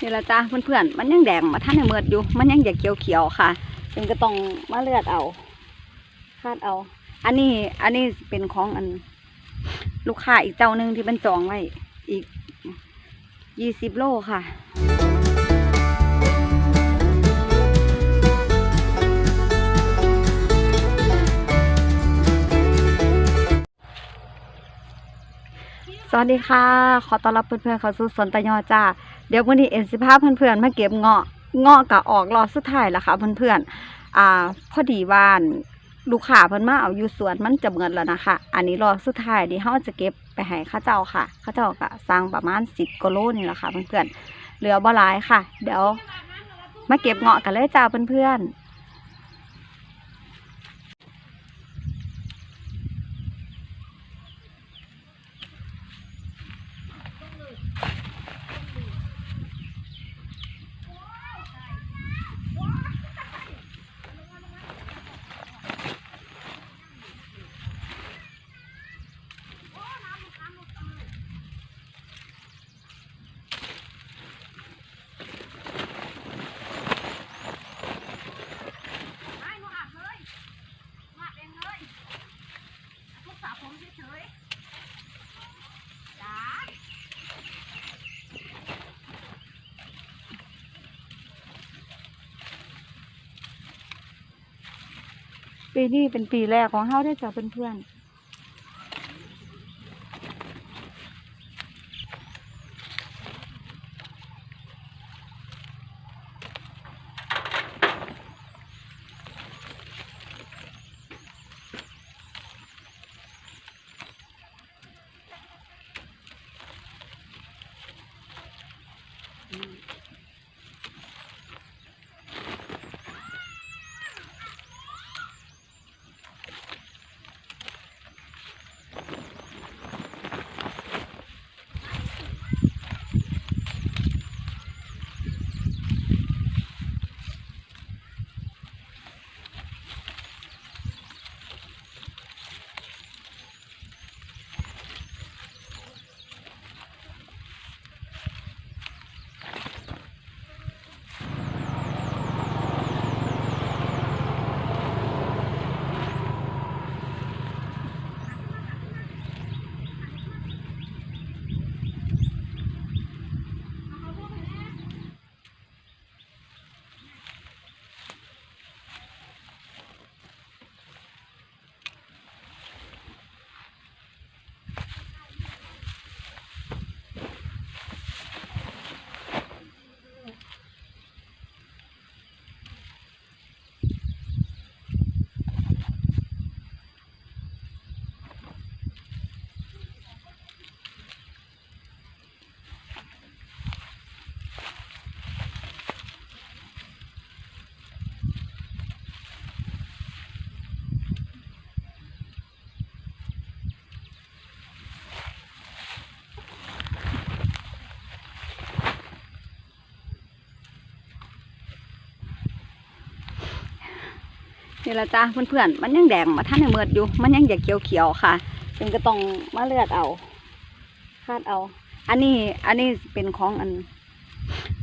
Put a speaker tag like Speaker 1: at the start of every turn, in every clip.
Speaker 1: นี่ละจ้าเพื่อนๆมันยังแดงมาท่านในเมือดอยู่ มันยังอยากเขียวๆค่ะจึงก็ต้องมาเลือดเอาคาดเอา อันนี้อันนี้เป็นของอัน ลูกค้าอีกเจ้าหนึ่งที่มันจองไว้อีกยี่สิบโลค่ะ สวัสดีค่ะ ขอต้อนรับเพื่อนๆเข้าสู่สวนตะยอจ้า เดี๋ยววันนี้เอ็นสิพาเพื่อนๆมาเก็บเงาะ เงาะกะออกรอสุดท้ายแล้วค่ะเพื่อนๆ อ่า พอดีว่านลูกค้าเพิ่นมาเอาอยู่สวนมันจะเบิดแล้วนะคะ อันนี้รอสุดท้ายที่เฮาจะเก็บไปให้ข้าเจ้าค่ะข้าเจ้าก็สั่งประมาณ10กิโลนี่แหละค่ะเพื่อนๆ เหลือบ่หลายค่ะ เดี๋ยวมาเก็บเงาะกันเลยจ้าเพื่อนๆ ปีนี้เป็นปีแรกของเฮาได้จ้ะเพื่อนๆ นี่ละจ้าเพื่อนๆมันยังแดงมาท่านในเมือดอยู่ มันยังอยากเขียวๆค่ะจึงก็ต้องมาเลือดเอาคาดเอา อันนี้ อันนี้เป็นของอัน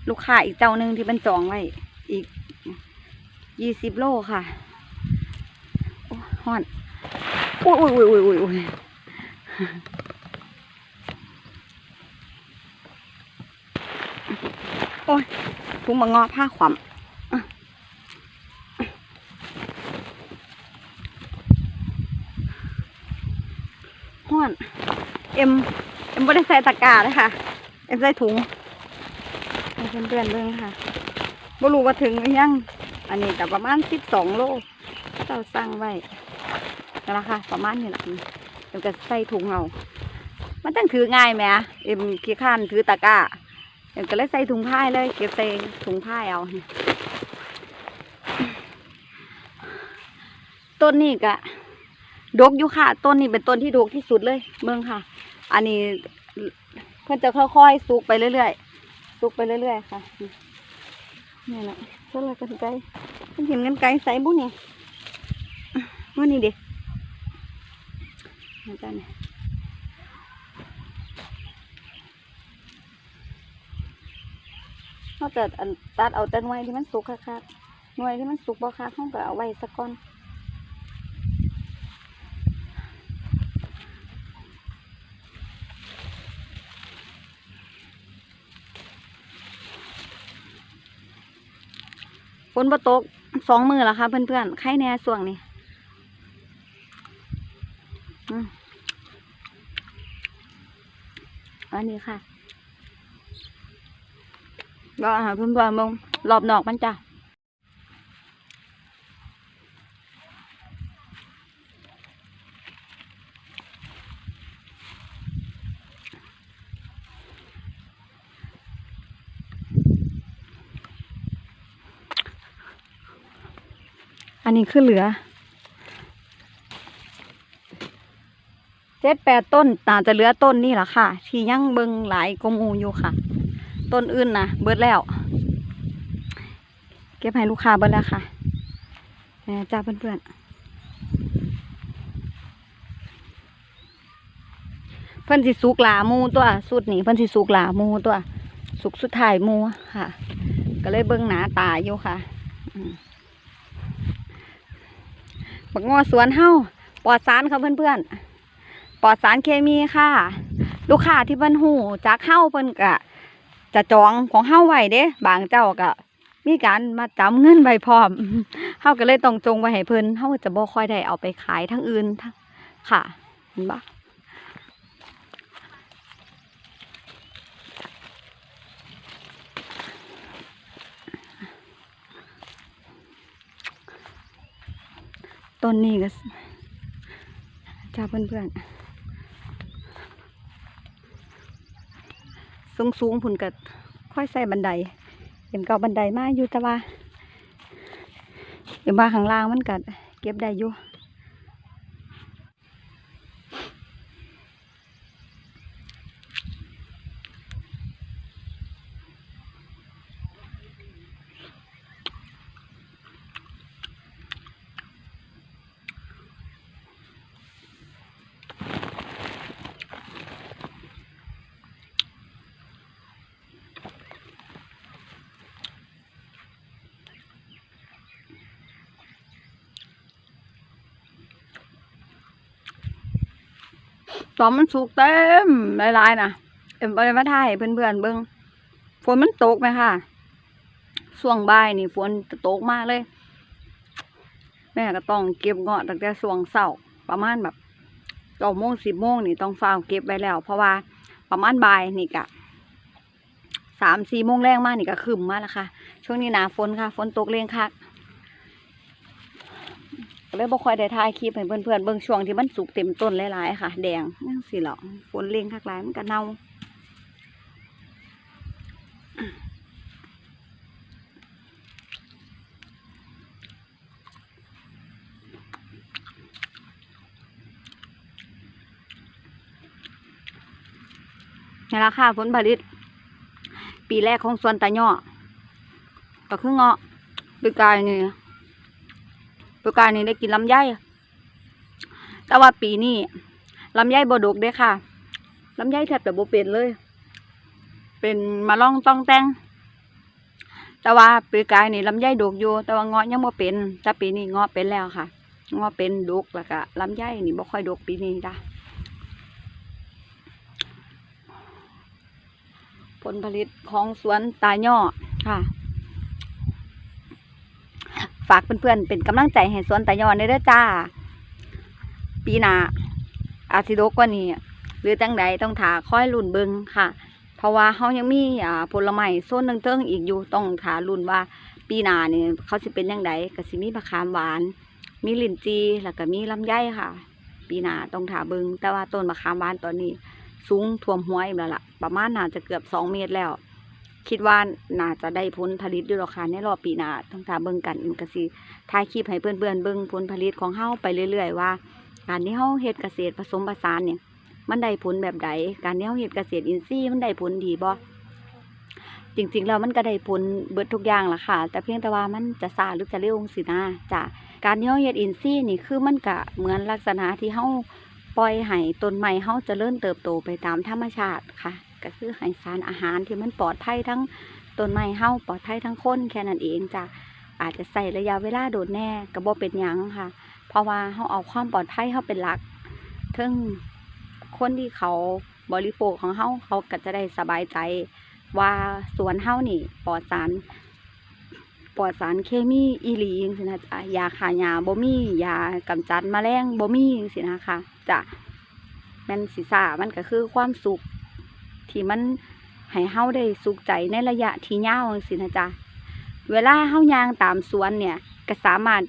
Speaker 1: ลูกค้าอีกเจ้าหนึ่งที่มันจองไว้อีกยี่สิบโลค่ะโอ้ฮ้อนอุ้ยอุ้ยอุ้ยอุ้ยอุ้ยอุ้ยโอ้ยถุงมางอผ้าขวำอะฮ้อน เอ็มเอ็มไม่ได้ใส่ตะกร้าเลยค่ะ เอ็มใส่ถุงให้เพื่อนๆเบิ่งค่ะบ่รู้ว่าถึงหรือยัง อันนี้แต่ประมาณสิบสองโลเราสั่งไว้นั่นละค่ะ ประมาณนี้แหละเอ็มก็ใส่ถุงเอามันตั้งถือง่ายไหมเอ็มขี้ข้านถือตะกร้าเอ็มก็เลยใส่ถุงผ้าเลย เก็บใส่ถุงผ้าเอาต้นนี้ก็ดกอยู่ค่ะ ต้นนี้เป็นต้นที่ดกที่สุดเลย เมืองค่ะ อันนี้เพื่อนจะค่อยๆสุกไปเรื่อยๆสุกไปเรื่อยๆค่ะนี่แหละก็เลยกันไกลเพิ่นเห็นกันไกลใส่บุนี่ว่านี่เด็กอาจารย์เขาจะตัดเอาแต่หน่วยที่มันสุกคักๆหน่วยที่มันสุกบ่คักเขาก็เอาไว้สักก้อน นบ่ตกสองมือแล้วค่ะเพื่อนๆไข่แน่ส่วงนี้อันนี้ค่ะก็อาหาเพื่อนๆมึงรอบนอกมันจ้ะอั นนี้คือเหลือเจ็ดแปดต้นต่าจะเหลือต้นนี่แหละค่ะ ที่ยังเบิงหลายกว่าหมูอยู่ค่ะ ต้นอื่นนะเบิดแล้ว เก็บให้ลูกค้าเบิดแล้วค่ะจ้าเพื่อนๆ เพื่อนสิสุกหลามูตัวสุดนี่เพื่อนสิสุกหลามูตัว สุกสุดท้ายมูค่ะ ก็เลยเบิ่งหนาตาอยู่ค่ะอืม บักงอสวนเฮ้าปลอดสารค่ะเพื่อนๆปลอดสารเคมีค่ะ ลูกค้าที่เพิ่นหูจากเฮาเพิ่นกะจะจองของเฮาไว้เด้ บางเจ้าก็มีการมาจำเงินไว้พร้อมเฮาก็เลยต้องจงไว้ให้เพิ่นเฮาจะบ่ค่อยได้เอาไปขายทั้งอื่นทั้งค่ะเห็นปะ ต้นนี้ก็จ้าเพื่อนๆสูงสูงๆพุ่นกัดค่อยใส่บันไดเห็นเก่าบันไดมาอยู่แต่ว่าเดี๋ยวมาข้างล่างมันกัดเก็บได้อยู่ ตอนมันสุกเต็มหลายๆนะเอ็มไปมาถ่ายเพื่อนๆเบิ่งฝนมันตกไหมค่ะช่วงบ่ายนี่ฝนตกมากเลย แม่ก็ต้องเก็บเงาะตั้งแต่ช่วงเช้าประมาณแบบเก้าโมงสิบโมงนี่ต้องฟ้าวเก็บไว้แล้ว เพราะว่าประมาณบ่ายนี่กะสามสี่โมงแรงมากนี่ก็ขึ้นมาแล้วค่ะ ช่วงนี้หนาฝนค่ะ ฝนตกเร่งคัก ก็เลยบ่ค่อยได้ถ่ายคลิปให้เพื่อนๆเบิ่งช่วงที่มันสุกเต็มต้นหลายๆค่ะ แดงจังซี่แหละฝนเร่งคักหลายมันก็เน่านี่ละค่ะผลผลิต ปีแรกของสวนตาย่อก็คือเงาะปีกายนี่ ปีกายนี่ได้กินลำไยแต่ว่าปีนี้ลำไยบดกเด้ค่ะลำไยแทบจะบเป็นเลย เป็นมาล่องต้องแต่งแต่ว่าปีกายนี่ลำไยดกอยู่ แต่ว่าเงาะยังบ่เป็น แต่ปีนี้เงาะเป็นแล้วค่ะเงาะเป็นดกแล้วก็ลำไยนี่บ่ค่อยดกปีนี้จ้ะผลผลิตของสวนตาย่อค่ะ ฝากเพื่อนๆเป็นกำลังใจให้สวนตายอในเด้อจ้า ปีหน้าอาจสิดกว่านี้หรือจังใดต้องถาคอยลุ่นเบิงค่ะ เพราะว่าเขายังมีอ่าผลไม้โซนเติงๆอีกอยู่ต้องถาลุ่นว่า ปีหน้านี่เขาสิเป็นยังไงก็สิมีมะขามหวาน มีลิ้นจีแล้วก็มีลำไยค่ะ ปีหน้าต้องถาเบิงแต่ว่าต้นมะขามหวานตอนนี้ สูงท่วมหัวอีกแล้วล่ะ ประมาณน่าจะเกือบสองเมตรแล้ว คิดว่าน่าจะได้ผลผลิตด้วยรอค่ะในรอบปีหน้าต้องตามเบิ่งกันอิมกสิถ่ายคลิปให้เพื่อนๆเบิ่งผลผลิตของเฮาไปเรื่อย ๆ ว่า การที่เฮาเฮ็ดเกษตรผสมผสานเนี่ย มันได้ผลแบบใดการที่เฮาเฮ็ดเกษตรอินทรีย์มันได้ผลดีบ่จริงๆแล้วมันก็ได้ผลเบิดทุกอย่างล่ะค่ะ แต่เพียงแต่ว่ามันจะช้าหรือจะเร็วสินะจ้ะการที่เฮาเฮ็ดอินทรีย์นี่คือมันก็เหมือนลักษณะที่เฮา ปล่อยให้ต้นไม้เฮาจเจริญเติบโตไปตามธรรมชาติค่ะ ก็คือให้สารอาหารที่มันปลอดภัยทั้งต้นไม้เฮาปลอดภัยทั้งคนแค่นั้นเองจ้ะอาจจะใส่ระยะเวลาโดดแน่ก็บ่เป็นยังค่ะ เพราะว่าเฮาเอาความปลอดภัยเฮาเป็นหลักถึงคนที่เขาบริโภคของเฮาเขาก็จะได้สบายใจ ว่าสวนเฮานี่ปลอดสาร ลอดสารเคมีอีหลีจังซี่นะจ๊ะยาฆ่าหญ้าบ่มียากำจัดแมลงบ่มีจังซี่นะคะจ้ะแม่นสิซ่ามันก็คือความสุข ที่มันให้เฮาได้สุขใจในระยะที่ยาวจังซี่นะจ๊ะเวลาเฮายางตามสวนเนี่ยก็สามารถ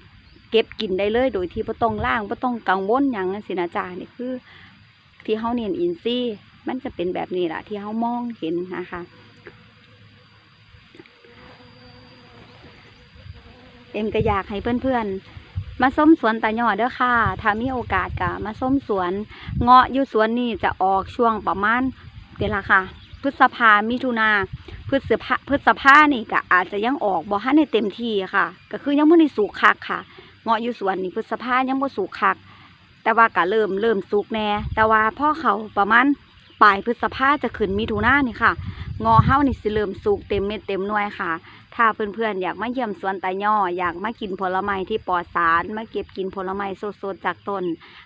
Speaker 1: เก็บกินได้เลยโดยที่บ่ต้องล้างบ่ต้องกังวลหยังจังซี่นะจ๊ะนี่คือ ที่เฮาเน้นอินทรีย์มันจะเป็นแบบนี้แหละที่เฮามองเห็นนะคะ เอ็มก็อยากให้เพื่อนๆ มาส้มสวนตาหยอดเด้อค่ะ ถ้ามีโอกาสก็มาส้มสวน เงาะอยู่สวนนี่จะออกช่วงประมาณเดี๋ยวละค่ะ พฤษภามิถุนาพฤษภาพฤษภานี่ก็อาจจะยังออกบ่ทันเต็มที่ค่ะ ก็คือยังบ่ได้สุกคักค่ะ เงาะอยู่สวนนี่พฤษภายังบ่สุกคัก แต่ว่าก็เริ่มเริ่มสุกแน่ แต่ว่าพ่อเขาประมาณ ปลายพฤษภาจะขึ้นมิถุนานี่ค่ะงาะเฮานี่สิเริ่มสุกเต็มเม็ดเต็มหน่วยค่ะ ถ้าเพื่อนๆอยากมาเยี่ยมสวนตาย่อ อยากมากินผลไม้ที่ปลอดสารมาเก็บกินผลไม้สดๆจากต้น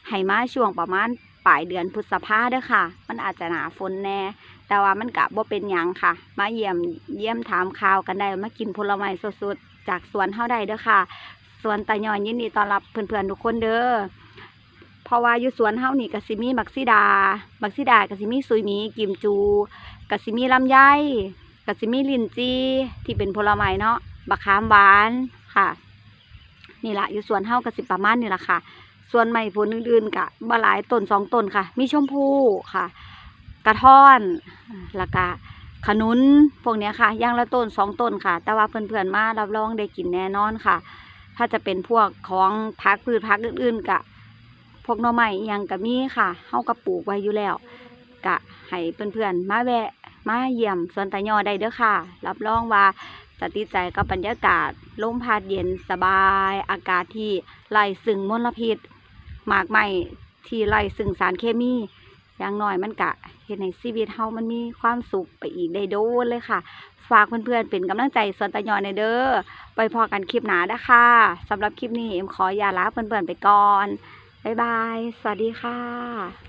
Speaker 1: ให้มาช่วงประมาณปลายเดือนพฤษภาเด้อค่ะ มันอาจจะหนาฝนแน่ แต่ว่ามันกะบ่เป็นหยังค่ะ มาเยี่ยมเยี่ยมถามข่าวกันได้มากินผลไม้สดๆจากสวนเฮาได้เด้อค่ะ สวนตาย่อยินดีต้อนรับเพื่อนๆทุกคนเด้อ เพราะว่าอยู่สวนเฮานี่ก็สิมีบักซิดาบักซิดาก็สิมีซุยมีกิมจูก็สิมีลำไยก็สิมีลินจีที่เป็นผลไม้เนาะบักขามหวานค่ะนี่ละอยู่สวนเฮาก็สิประมาณนี่ละค่ะ ส่วนไม้ผลอื่นๆกะบ่หลายต้นสองต้นค่ะ มีชมพูค่ะ กระท่อนแล้วก็ขนุนพวกเนี้ยค่ะย่างละต้นสองต้นค่ะ แต่ว่าเพื่อนๆมารับรองได้กินแน่นอนค่ะ ถ้าจะเป็นพวกของพักพืชพักอื่นๆกะ พวกหน่อไม้ยังก็มีค่ะเฮาก็ปลูกไว้อยู่แล้วกะให้เพื่อนๆมาแวะมาเยี่ยมสวนตะยอได้เด้อค่ะ รับรองว่าจะติดใจกับบรรยากาศลมพัดเย็นสบาย อากาศที่ไล่ซึ่งมลพิษหมากไหม้ที่ไล่ซึ่งสารเคมีอย่างน้อยมันกะเห็นในชีวิตเฮามันมีความสุขไปอีกได้โดนเลยค่ะ ฝากเพื่อนๆเป็นกำลังใจสวนตะยอในเด้อไปพอกันคลิปหนาเด้อค่ะสำหรับคลิปนี้เอ็มขออย่าลาเพื่อนๆไปก่อน บ๊ายบาย สวัสดีค่ะ